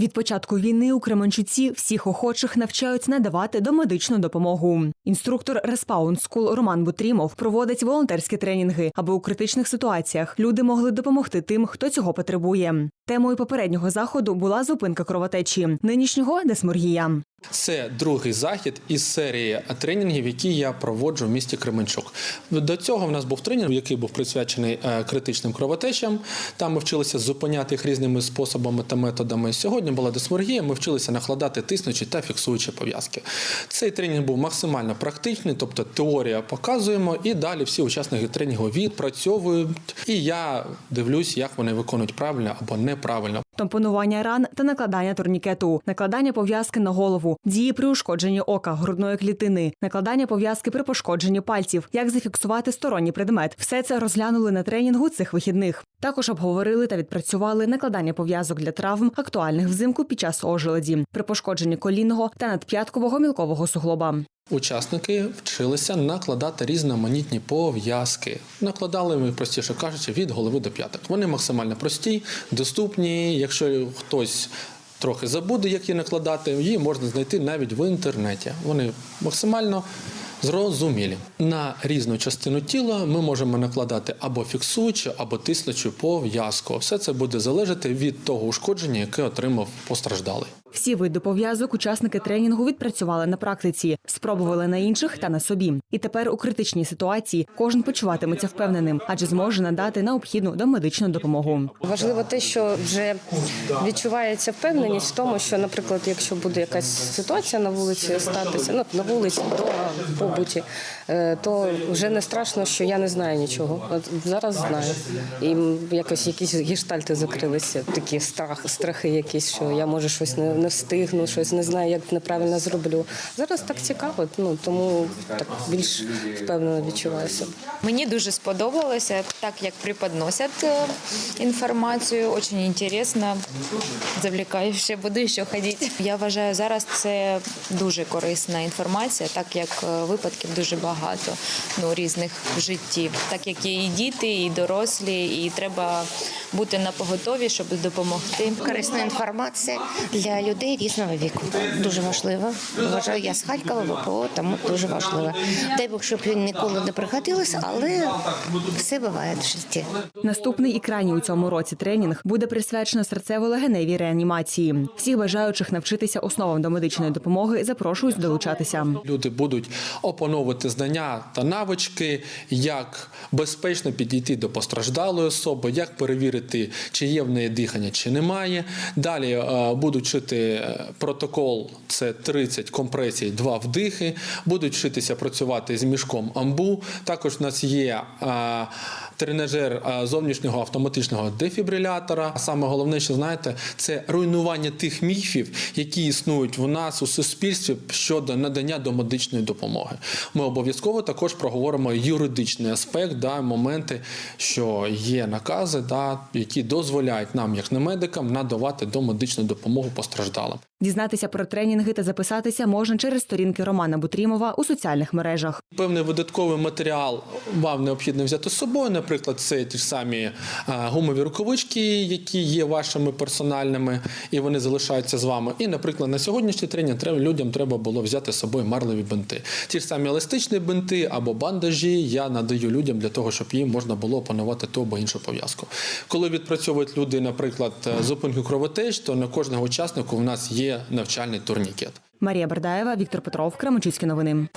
Від початку війни у Кременчуці всіх охочих навчають надавати домедичну допомогу. Інструктор Респаун Скул Роман Бутрімов проводить волонтерські тренінги, аби у критичних ситуаціях люди могли допомогти тим, хто цього потребує. Темою попереднього заходу була зупинка кровотечі, нинішнього десморгія. Це другий захід із серії тренінгів, які я проводжу в місті Кременчук. До цього в нас був тренінг, який був присвячений е, критичним кровотечам. Там ми вчилися зупиняти їх різними способами та методами. Сьогодні була дисморгія. Ми вчилися накладати тиснучі та фіксуючі пов'язки. Цей тренінг був максимально практичний, тобто теорія показуємо, і далі всі учасники тренінгу відпрацьовують. І я дивлюсь, як вони виконують правильно або неправильно. Тампонування ран та накладання турнікету, накладання пов'язки на голову, дії при ушкодженні ока, грудної клітини, накладання пов'язки при пошкодженні пальців, як зафіксувати сторонній предмет. Все це розглянули на тренінгу цих вихідних. Також обговорили та відпрацювали накладання пов'язок для травм, актуальних взимку під час ожеледі, при пошкодженні колінного та надп'яткового мілкового суглоба. Учасники вчилися накладати різноманітні пов'язки. Накладали ми, простіше кажучи, від голови до п'яток. Вони максимально прості, доступні. Якщо хтось трохи забуде, як її накладати, її можна знайти навіть в інтернеті. Вони максимально зрозумілі. На різну частину тіла ми можемо накладати або фіксуючу, або тиснучу пов'язку. Все це буде залежати від того ушкодження, яке отримав постраждалий. Всі види пов'язок учасники тренінгу відпрацювали на практиці, спробували на інших та на собі. І тепер у критичній ситуації кожен почуватиметься впевненим, адже зможе надати необхідну домедичну допомогу. Важливо те, що вже відчувається впевненість в тому, що, наприклад, якщо буде якась ситуація на вулиці статися, ну на вулиці, в побуті, е, то вже не страшно, що я не знаю нічого. От зараз знаю. І якось якісь гештальти закрилися, такі страх, страхи, якісь, що я може щось не, не встигну, щось не знаю, як неправильно зроблю. Зараз так цікаво, ну тому так більш впевнено відчуваю себе. Мені дуже сподобалося, так як преподносять е, інформацію, дуже інтересно, завлікающе, буду ще ходити. Я вважаю, зараз це дуже корисна інформація, так як е, випадків дуже багато ну, різних в житті, так як є і діти, і дорослі, і треба бути на поготові, щоб допомогти. Корисна інформація для людей різного віку. Дуже важливо. Вважаю, я з Харкова, ВПО, тому дуже важливо. Дай Бог, щоб він ніколи не приходилося, але все буває в житті. Наступний і крайній у цьому році тренінг буде присвячено серцево-легеневій реанімації. Всіх бажаючих навчитися основам домедичної допомоги запрошують долучатися. Люди будуть опановувати знання та навички, як безпечно підійти до постраждалої особи, як перевірити, чи є в неї дихання, чи немає. Далі е, будуть вчити е, протокол, це 30 компресій, 2 вдихи. Будуть вчитися працювати з мішком амбу. Також в нас є. е, Тренажер зовнішнього автоматичного дефібрилятора. А саме головне, що знаєте, це руйнування тих міфів, які існують в нас у суспільстві щодо надання домедичної допомоги. Ми обов'язково також проговоримо юридичний аспект, да, моменти, що є накази, да, які дозволяють нам, як не медикам, надавати домедичну допомогу постраждалим. Дізнатися про тренінги та записатися можна через сторінки Романа Бутрімова у соціальних мережах. Певний видатковий матеріал вам необхідно взяти з собою. Наприклад, це ті ж самі е, гумові рукавички, які є вашими персональними, і вони залишаються з вами. І, наприклад, на сьогоднішній тренінг людям треба було взяти з собою марлеві бинти. Ті ж самі еластичні бинти або бандажі я надаю людям для того, щоб їм можна було опанувати ту або іншу пов'язку. Коли відпрацьовують люди, наприклад, е, зупинку кровотеч, то на кожного учаснику в нас є навчальний турнікет. Марія Бердаєва, Віктор Петров, Кременчуцькі новини.